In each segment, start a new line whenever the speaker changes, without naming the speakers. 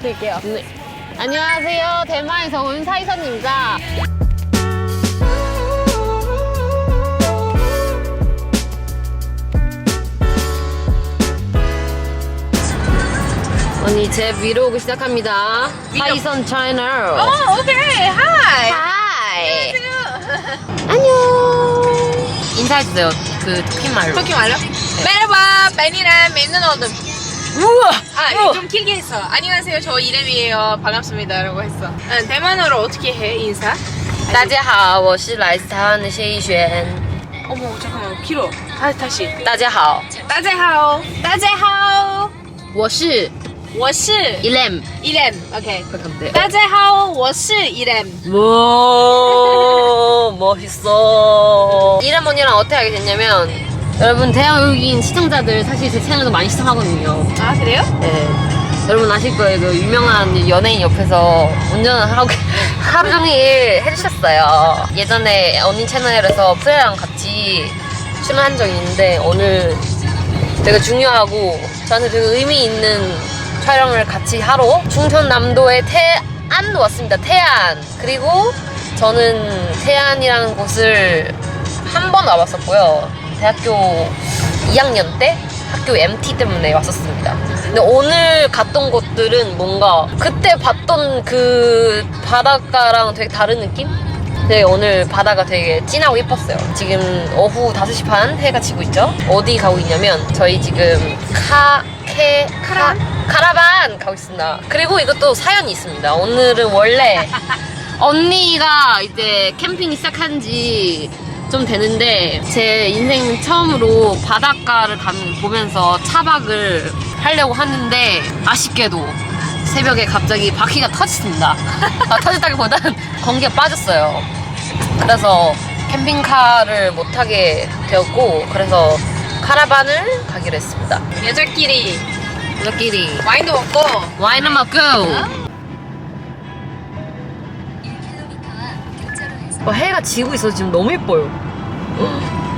부탁드릴게요.
네. 안녕하세요. 대만에서 온 사이선입니다. 언니 제 브이로그 시작합니다. 사이선 채널.
어, 오케이. 하이.
하이. 안녕. 인사해주세요. 그 토끼 말로.
토끼 말로? 메르바, 베니란 맺는 어둠.
우와.
아, 좀 길게 했어. 안녕하세요. 저 이름이에요. 반갑습니다. 라고 했어. 아, 대만어로 어떻게 해, 인사?
大家好，我是来自台湾的谢逸轩。
어머, 잠깐만. 길어. 아, 다시.
大家好，
大家好.大家好.
我是
我是
Elem。
이렘. 오케이.
부탁드립니다.
大家好,我是 이렘.
와 멋있어 이름 언니랑 어떻게 알게 됐냐면 여러분 대한민국인 시청자들 사실 제 채널도 많이 시청하거든요
아, 그래요?
네. 여러분 아실 거예요 그 유명한 연예인 옆에서 운전을 하고 하루 종일 해주셨어요 예전에 언니 채널에서 프레랑 같이 출연한 적이 있는데 오늘 되게 중요하고 저한테 되게 의미 있는 촬영을 같이 하러 충청남도의 태안 왔습니다. 태안. 그리고 저는 태안이라는 곳을 한 번 와봤었고요. 대학교 2학년 때 학교 MT 때문에 왔었습니다. 근데 오늘 갔던 곳들은 뭔가 그때 봤던 그 바닷가랑 되게 다른 느낌? 네, 오늘 바다가 되게 진하고 예뻤어요. 지금 오후 5시 반 해가 지고 있죠? 어디 가고 있냐면 저희 지금 카, 케, 카, 카라반 가고 있습니다. 그리고 이것도 사연이 있습니다. 오늘은 원래 언니가 이제 캠핑 시작한 지 좀 되는데 제 인생 처음으로 바닷가를 가면 보면서 차박을 하려고 하는데 아쉽게도 새벽에 갑자기 바퀴가 터졌습니다. 아, 터졌다기보단 공기가 빠졌어요. 그래서 캠핑카를 못 타게 되었고 그래서 카라반을 가기로 했습니다.
여자끼리
우리끼리
와인도 먹고
와인을 먹고 어, 해가 지고 있어서 지금 너무 예뻐요.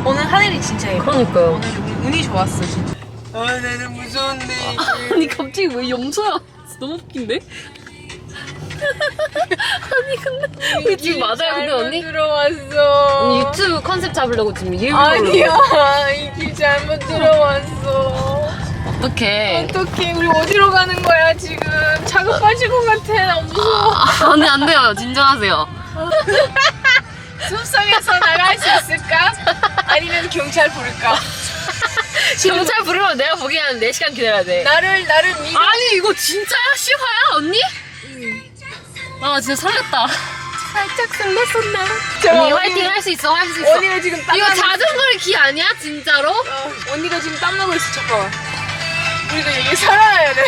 오늘 하늘이 진짜 예뻐.
그러니까요.
오늘 우리 운이 좋았어 진짜. 아 나는 무서운데.
아니 갑자기 왜 염소야? 너무 웃긴데? 아니 근데 우리 지금 맞아요 근데 언니?
들어왔어.
언니 유튜브 컨셉 잡으려고 지금 일부러
아니야 이길 잘못 들어왔어.
어떡해
어떡해 우리 어디로 가는 거야 지금 차가 빠질 것 같아 나 무서워.
아, 언니 안 돼요 진정하세요
숲속에서 나갈 수 있을까? 아니면 경찰 부를까?
경찰 부르면 내가 보기엔 한 4시간 기다려야 돼
나를 나를 믿어.
아니 이거 진짜야? 실화야 언니? 아 진짜 설렜다
살짝 설렜었나?
언니 화이팅 할 수 있어 할 수 있어
언니가 지금 땀
이거
나고
자전거의 기 아니야 진짜로?
어, 언니가 지금 땀 나고 있어 잠깐만. 우리가 여기 살아야 돼.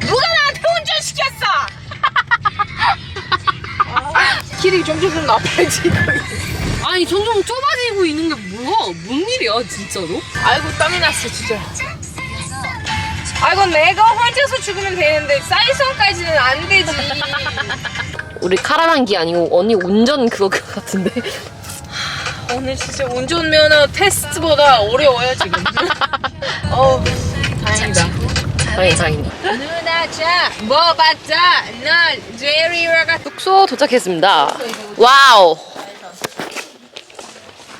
누가 나한테 운전시켰어? 길이 점점 좀 나빠지고.
아니 점점 좁아지고 있는 게 뭐야? 뭔 일이야 진짜로?
아이고 땀이 났어 진짜. 아이고 내가 혼자서 죽으면 되는데 사이선까지는 안 되지.
우리 카라반기 아니고 언니 운전 그거 그거 같은데
오늘 진짜 운전면허 테스트보다 어려워요 지금. 어우 다행이다.
다행히 다행히
누나 자 뭐봤자 넌 제리와가
숙소 도착했습니다 와우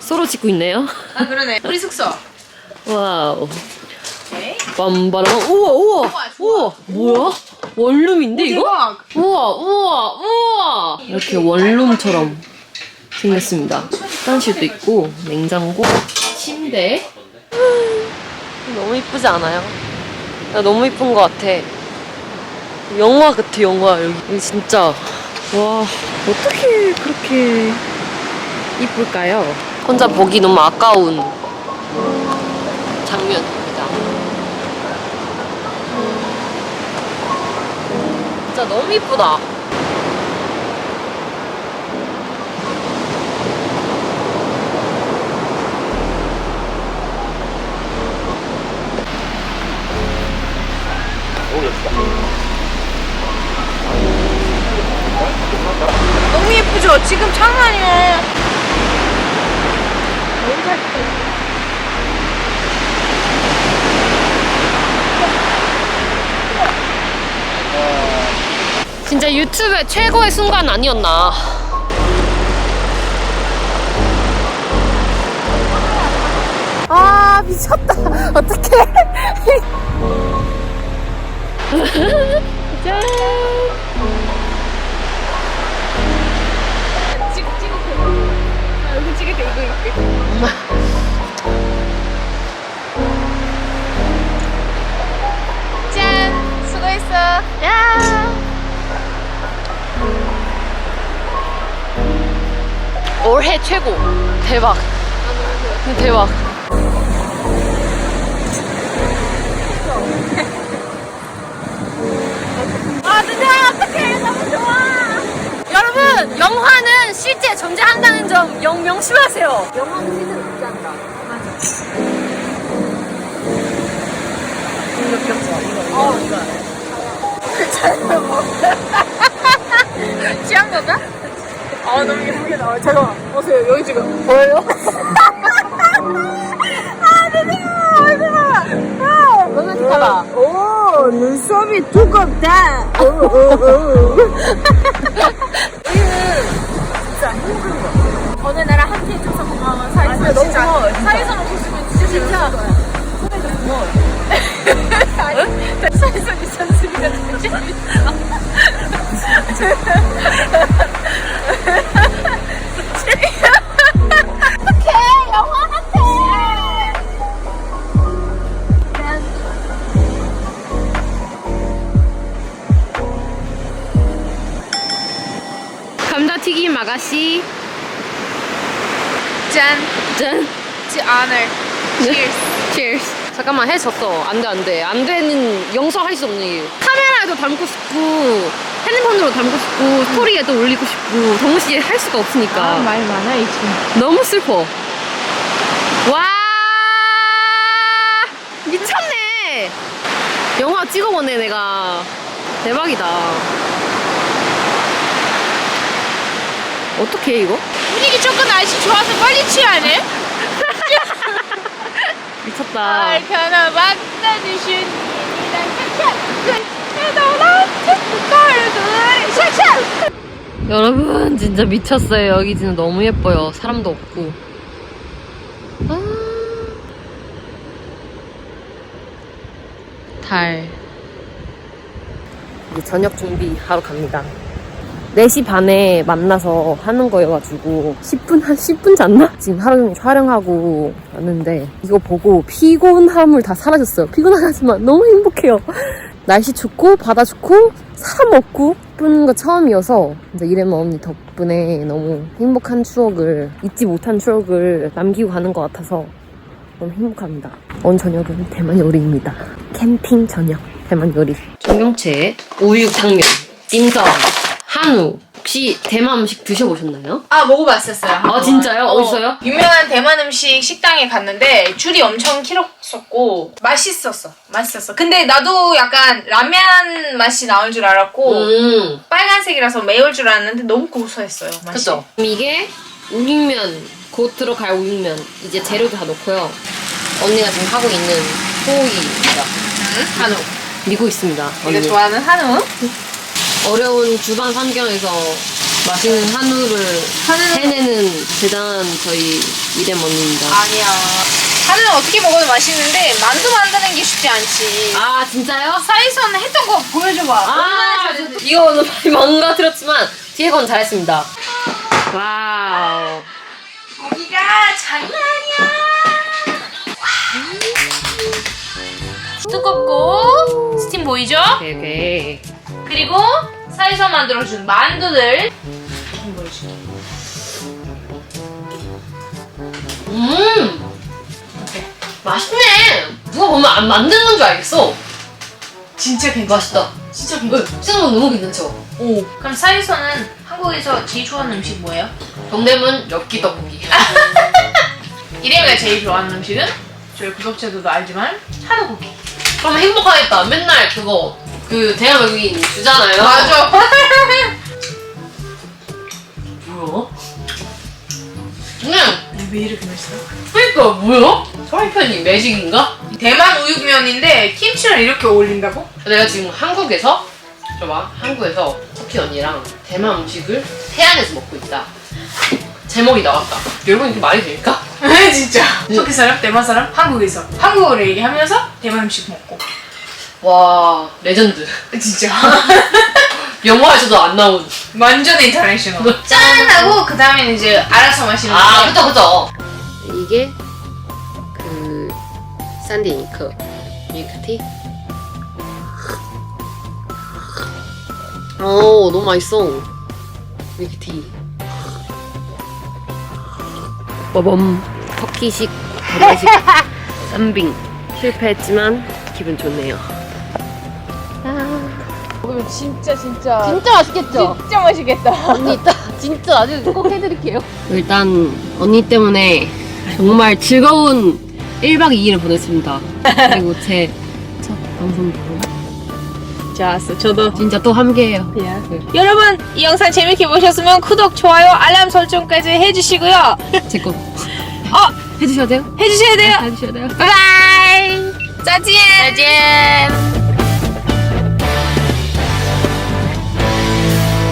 서로 찍고 있네요
아 그러네 우리 숙소.
와우. 빰바람 우와 우와. 우와 뭐야? 원룸인데 이거?
대박.
우와 우와 우와 이렇게 원룸처럼 생겼습니다 화장실도 있고 냉장고 침대 너무 이쁘지 않아요? 나 너무 이쁜 것 같아. 영화 같아 영화. 여기, 진짜. 와 어떻게 그렇게 이쁠까요? 혼자 보기 너무 아까운 장면입니다. 진짜 너무 이쁘다
예쁘죠? 지금 장난이야.
진짜 유튜브의 최고의 순간 아니었나.
아 미쳤다. 어떡해.
야. 올해 최고. 대박. 대박.
아 진짜 어떡해. 너무 좋아.
여러분, 영화는 실제 존재한다는 점 영, 명심하세요. 영화는 실제 아
너무 예쁘게 나와. 잠깐만. 보세요. 여기 지금 보여요? 아 대박. 대박. 아.
로맨틱하다.
오 눈썹이 두껍다. 오, 오, 오.
아가씨.
짠.
짠.
To honor. Cheers.
Cheers. 잠깐만 해졌어. 안 돼, 안 돼. 안 되는 영상할 수 없는 일. 카메라에도 담고 싶고, 핸드폰으로 담고 싶고, 스토리에도 올리고 싶고, 동시에 할 수가 없으니까.
말 많아, 이 친구.
너무 슬퍼. 와! 미쳤네! 영화 찍어보네, 내가. 대박이다. 어떡해, 이거?
분위기 조금 날씨 좋아서 빨리 취하네.
미쳤다.
만나주신 이랑 해도란 얼굴 샥샥
여러분 진짜 미쳤어요 여기 진짜 너무 예뻐요 사람도 없고 아. 달 이제 저녁 준비하러 갑니다 4시 반에 만나서 하는 거여가지고 10분 한 10분 잤나? 지금 하루 종일 촬영하고 왔는데 이거 보고 피곤함을 다 사라졌어요 피곤하지만 너무 행복해요 날씨 좋고 바다 좋고 사람 없고 예쁜 거 처음이어서 진짜 이래마 언니 덕분에 너무 행복한 추억을 잊지 못한 추억을 남기고 가는 것 같아서 너무 행복합니다. 오늘 저녁은 대만 요리입니다. 캠핑 저녁 대만 요리. 정경채 우육탕면, 찜성, 한우. 혹시 대만 음식 드셔보셨나요?
아 먹어봤었어요
아 진짜요? 어디서요?
유명한 대만 음식 식당에 갔는데 줄이 엄청 길었었고 맛있었어 맛있었어 근데 나도 약간 라면 맛이 나올 줄 알았고
음,
빨간색이라서 매울 줄 알았는데 너무 고소했어요 맛이
그죠? 이게 우육면, 곧 들어갈 우육면 이제 재료 다 넣고요. 언니가 지금 하고 있는 소고기입니다.
한우
미고 있습니다. 언니.
좋아하는 한우
어려운 주방 환경에서 맛있는 한우를
한우는-
해내는 대단한 저희 이름 언니입니다.
아니야 한우는 어떻게 먹어도 맛있는데 만두 만드는 게 쉽지 않지
아, 진짜요?
사이선 했던 거 보여줘봐 얼마나
아,
잘했는지
이거 오늘 많이 망가뜨렸지만 뒤에 건 잘했습니다. 와우.
고기가 장난 아니야 두껍고 스팀 보이죠?
오케이, 오케이.
그리고 사이서 만들어준 만두들 좀 보여줄게
음! 맛있네! 누가 보면 안 만드는 줄 알겠어.
진짜 괜찮아
맛있다.
진짜
응, 생각 너무 괜찮죠?
오 그럼 사이서는 한국에서 제일 좋아하는 음식 뭐예요?
동대문 엽기 떡볶이.
이래가 제일 좋아하는 음식은 저희 구독자들도 알지만 한우고기
그럼 행복하겠다. 맨날 그거 그 대학 외국인 주잖아요.
맞아
뭐야? 그냥
왜 이렇게 맛있어?
그러니까 뭐야? 프라이팬이 매직인가?
대만 우육면인데 김치랑 이렇게 어울린다고?
내가 지금 한국에서 봐봐 한국에서 터키 언니랑 대만 음식을 태안에서 먹고 있다. 제목이 나왔다. 여러분 이게 말이 될까?
진짜. 터키 사람, 대만 사람, 한국에서 한국어로 얘기하면서 대만 음식 먹고.
와 레전드.
진짜.
영화에서도 안 나온.
완전 인터내셔널. 짠 하고 그 다음에 이제 알아서 마시는
아
거예요.
그죠 그죠. 이게 그 산디니크 밀크티. 오 너무 맛있어. 밀크티. 빠밤 터키식 대만식 쌈빙 실패했지만 기분 좋네요.
진짜 진짜
진짜 맛있겠죠?
진짜 맛있겠다.
언니 이따 진짜 나중에 꼭 해드릴게요. 일단 언니 때문에 정말 즐거운 1박 2일을 보냈습니다. 그리고 제 첫 방송도
좋았어. 저도.
진짜 또 함께해요.
여러분 이 영상 재밌게 보셨으면 구독, 좋아요, 알람 설정까지 해주시고요.
제거
어
해주셔야 돼요?
해주셔야 돼요.
해주셔야 돼요.
바이바이. 짜지엔.
짜잔!